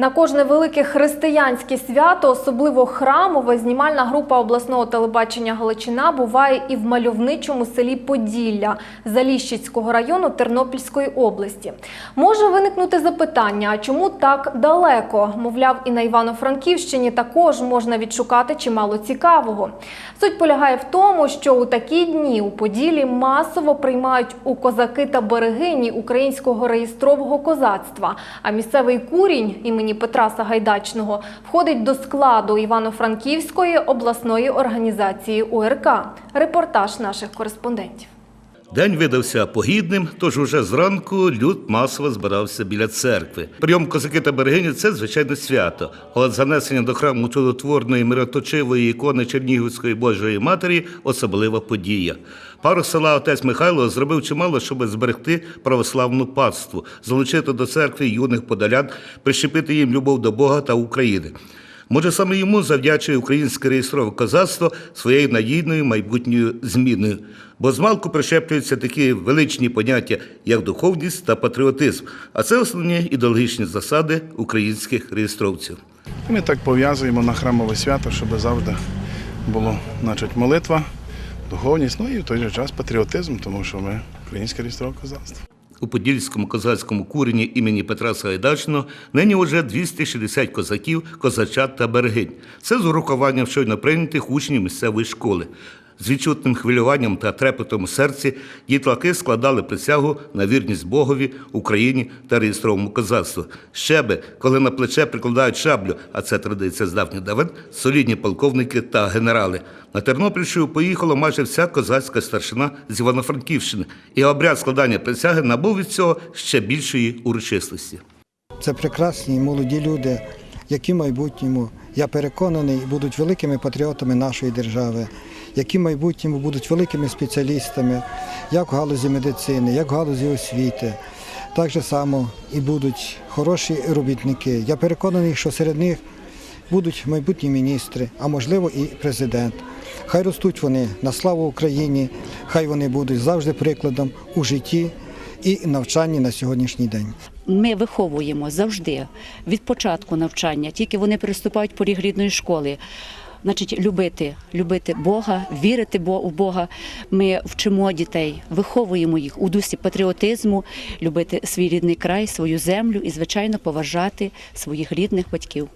На кожне велике християнське свято, особливо храмове, знімальна група обласного телебачення Галичина буває і в мальовничому селі Поділля Заліщицького району Тернопільської області. Може виникнути запитання, а чому так далеко? Мовляв, і на Івано-Франківщині також можна відшукати чимало цікавого. Суть полягає в тому, що у такі дні у Поділі масово приймають у козаки та берегині українського реєстрового козацтва. А місцевий курінь імені Петра Сагайдачного входить до складу Івано-Франківської обласної організації УРК. Репортаж наших кореспондентів. День видався погідним, тож уже зранку люд масово збирався біля церкви. Прийом козаки та берегині це звичайно свято. А от занесення до храму чудотворної мироточивої ікони Чернігівської Божої Матері особлива подія. Пару села отець Михайло зробив чимало, щоб зберегти православну паству, залучити до церкви юних подолян, прищепити їм любов до Бога та України. Може, саме йому завдячує українське реєстрове козацтво своєю надійною майбутньою зміною. Бо змалку прищеплюються такі величні поняття, як духовність та патріотизм. А це основні ідеологічні засади українських реєстровців. Ми так пов'язуємо на храмове свято, щоб завжди було значить, молитва, духовність, ну і в той же час патріотизм, тому що ми українське реєстрове козацтво. У Подільському козацькому курені імені Петра Сагайдачного нині вже 260 козаків, козачат та берегинь. Це з урахуванням щойно прийнятих учнів місцевої школи. З відчутним хвилюванням та трепетом у серці дітлаки складали присягу на вірність Богові, Україні та реєстровому козацтву. Щеби, коли на плече прикладають шаблю, а це традиція з давніх давен, солідні полковники та генерали. На Тернопільщину поїхала майже вся козацька старшина з Івано-Франківщини, і обряд складання присяги набув від цього ще більшої урочистості. Це прекрасні молоді люди, які майбутньому, я переконаний, будуть великими патріотами нашої держави, які в майбутньому будуть великими спеціалістами, як в галузі медицини, як в галузі освіти. Так же само і будуть хороші робітники. Я переконаний, що серед них будуть майбутні міністри, а можливо і президент. Хай ростуть вони на славу Україні, хай вони будуть завжди прикладом у житті і навчанні на сьогоднішній день. Ми виховуємо завжди від початку навчання, тільки вони переступають поріг рідної школи. Значить, любити, любити Бога, вірити у Бога. Ми вчимо дітей, виховуємо їх у дусі патріотизму, любити свій рідний край, свою землю і, звичайно, поважати своїх рідних батьків.